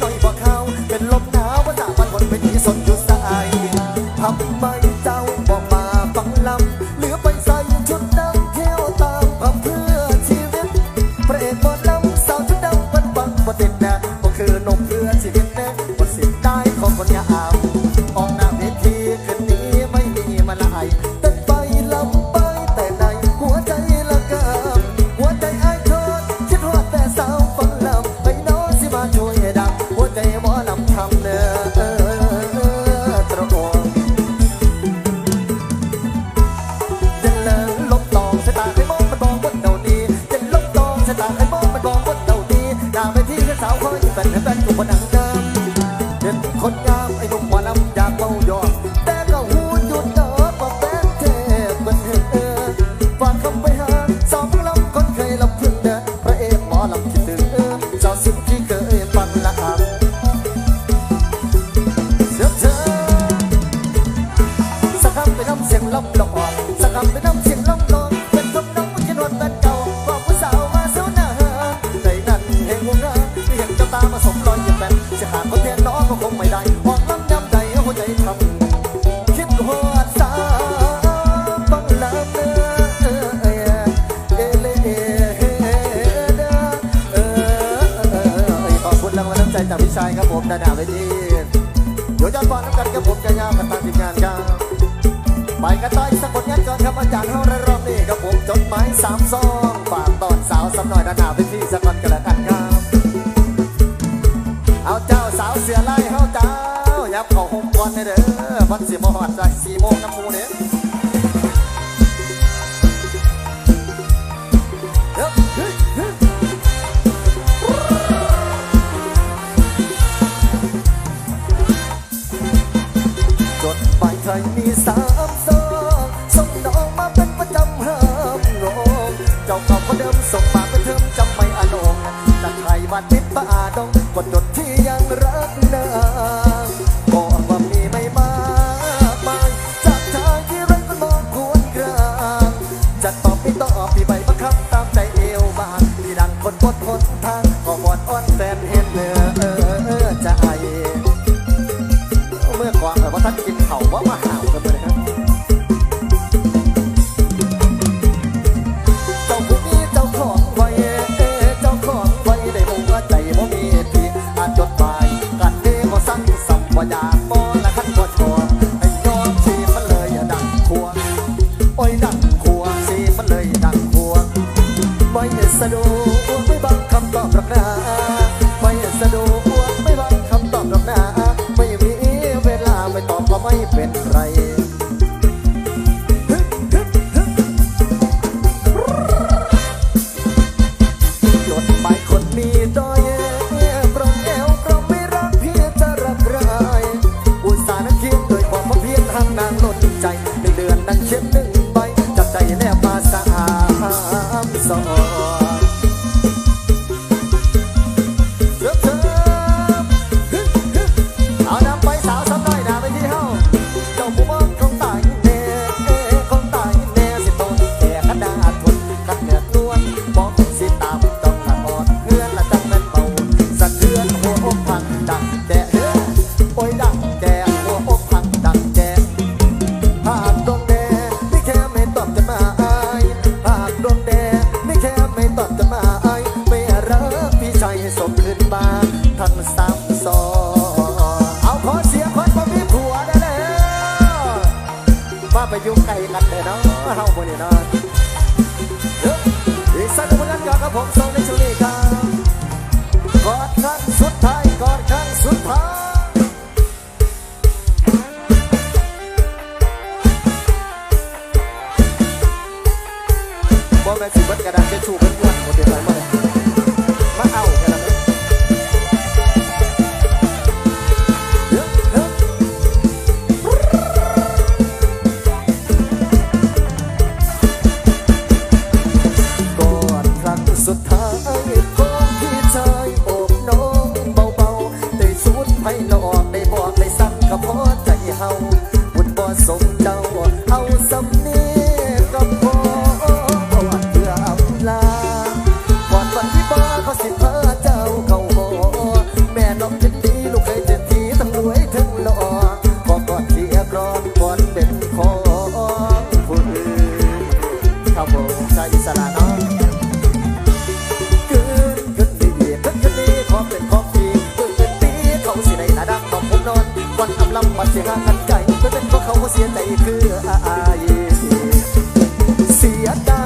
หน่อยบ่เขาเป็นลมหนาว เวทีโดยยอดบอลน้ำกันกับผมกายากับทางทีมงานครับไปกันต่อยสักผลงานก่อนครับอาจารย์เฮาในรอบนี้กับผมจดหมายสามซองฝากตอนสาวสักหน่อยนะหนาไปที่สักวันกันละกันครับ เอาเจ้าสาวเสือไล่เฮาเจ้ายับเขาห่มก่อนเด้อวันสี่โบหอดใจสี่โมงน้ำมูล เป็นไร สียงกันใจก็เป็นเพราะเขาเสียใจคืออายเสียดา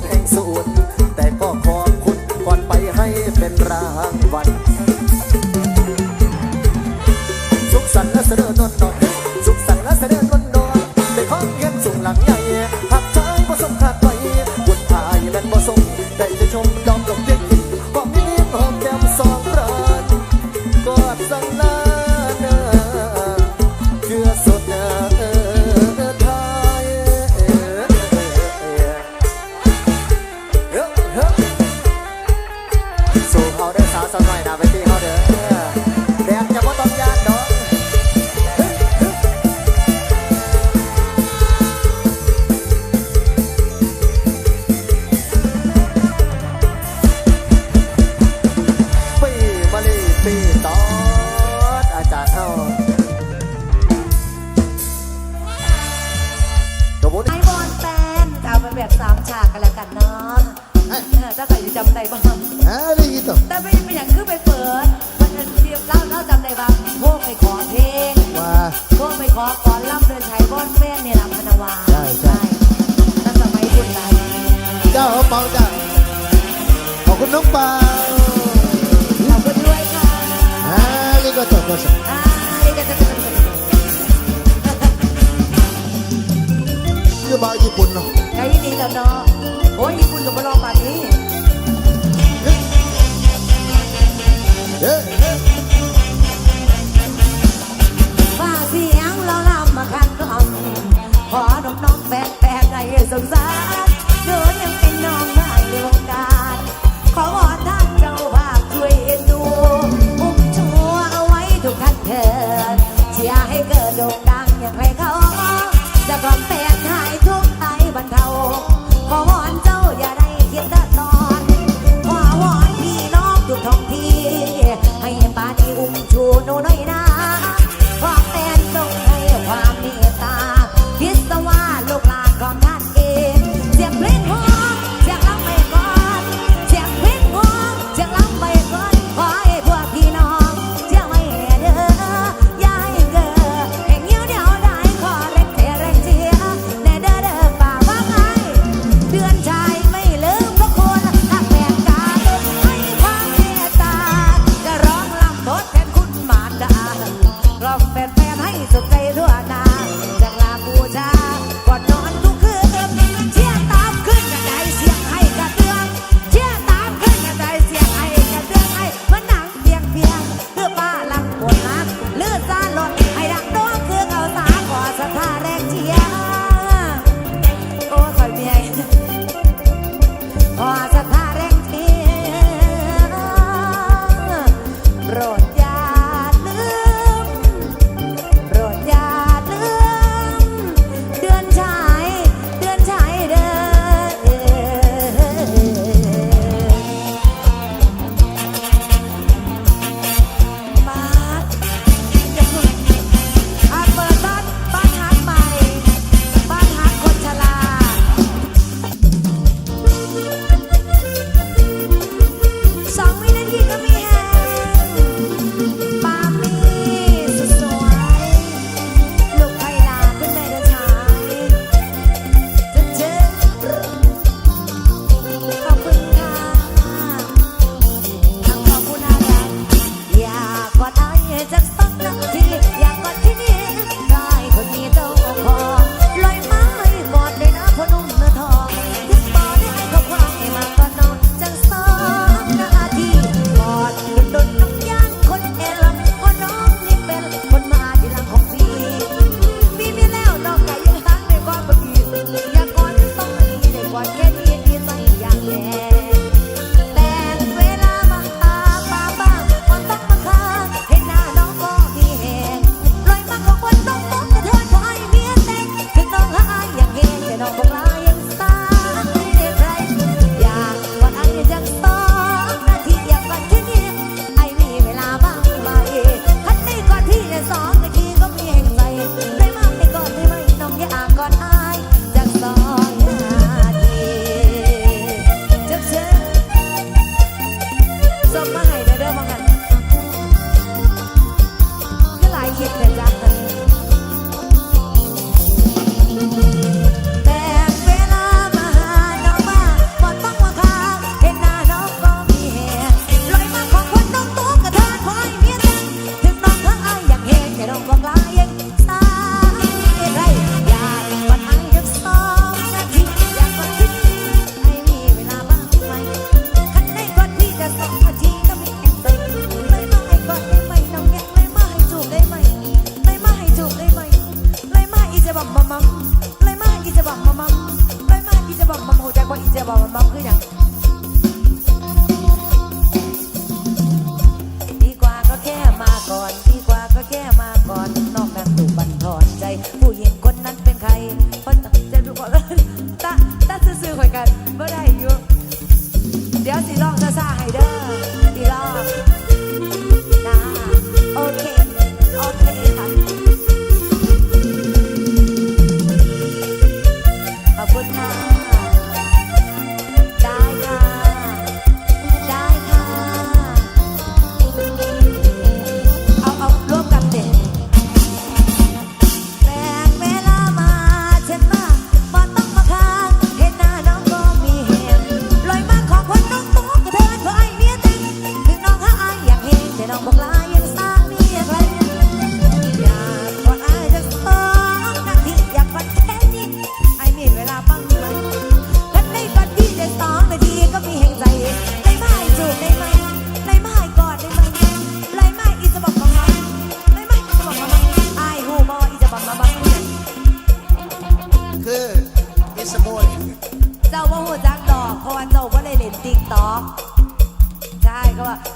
เพลงสวด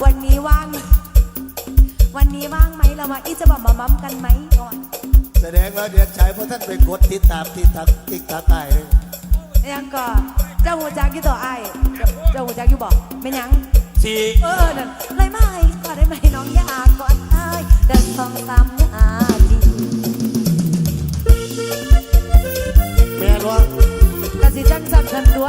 วันนี้ว่าง วันนี้ว่างไหมเรามาอีจะบอกมามั่มกันไหมก่อน แสดงว่าเดือนชายเพราะท่านไปกดติดตามติดตามติดตาตายเลยยังก่อนเจ้าหูจักยี่ต่อไอ้เจ้าหูจักยู่บอกไม่ยัง สี่เออนั่นเลยไม่ก็ได้ไหมน้องอยาก่อดอายเดินสองสามนาดีแม่รัวกระสิจังสับฉันรัว